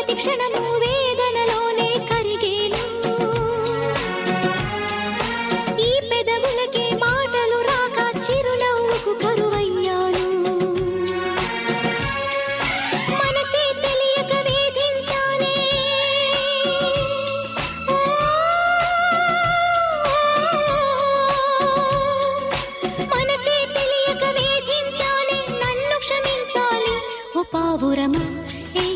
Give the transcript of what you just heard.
ప్రతి క్షణము వేదనలోనే కరిగేను. ఈ పెదవులకి మాటలు రాక చిరునవ్వుకు కరువయ్యాను. మనసే తెలియక వేధించానే. మనసే తెలియక వేధించానే నన్ను క్షమించాలి ఓ పావురమా? ఏ